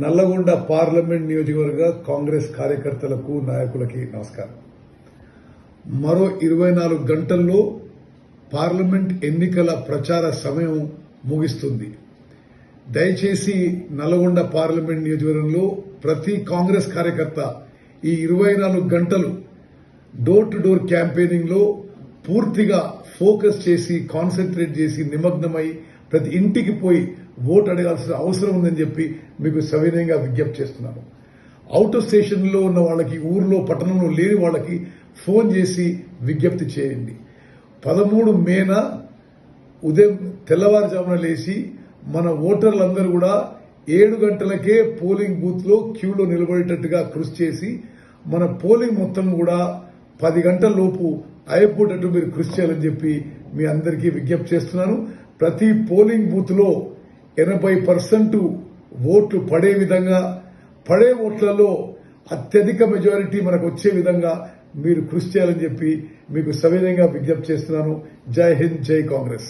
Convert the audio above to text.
Nalgonda parliament నియోజకవర్గ కాంగ్రెస్ కార్యకర్తలకు నాయకులకి నమస్కారం. మరో ఇరవై నాలుగు గంటల్లో పార్లమెంట్ ఎన్నికల ప్రచార సమయం ముగిస్తుంది. దయచేసి నల్గొండ పార్లమెంట్ నియోజకవర్గంలో ప్రతి కాంగ్రెస్ కార్యకర్త ఈ ఇరవై నాలుగు గంటలు డోర్ టు డోర్ క్యాంపెయినింగ్లో పూర్తిగా ఫోకస్ చేసి కాన్సన్ట్రేట్ చేసి నిమగ్నమై ప్రతి ఇంటికి పోయి ఓటు అడగాల్సిన అవసరం ఉందని చెప్పి మీకు సవినయంగా విజ్ఞప్తి చేస్తున్నాను. అవుట్ ఆఫ్ స్టేషన్లో ఉన్న వాళ్ళకి ఊర్లో పట్టణంలో లేని వాళ్ళకి ఫోన్ చేసి విజ్ఞప్తి చేయండి. పదమూడు మేన ఉదయం తెల్లవారుజామున లేచి మన ఓటర్లందరూ కూడా ఏడు గంటలకే పోలింగ్ బూత్లో క్యూలో నిలబడేటట్టుగా కృషి చేసి మన పోలింగ్ మొత్తం కూడా పది గంటల లోపు అయిపోయినట్టు మీరు కృషి చేయాలని చెప్పి మీ అందరికీ విజ్ఞప్తి చేస్తున్నాను. ప్రతి పోలింగ్ బూత్లో ఎనభై పర్సెంట్ ఓట్లు పడే విధంగా పడే ఓట్లలో అత్యధిక మెజారిటీ మనకు వచ్చే విధంగా మీరు కృషి చేయాలని చెప్పి మీకు సవినయంగా విజ్ఞప్తి చేస్తున్నాను. జై హింద్ జై కాంగ్రెస్.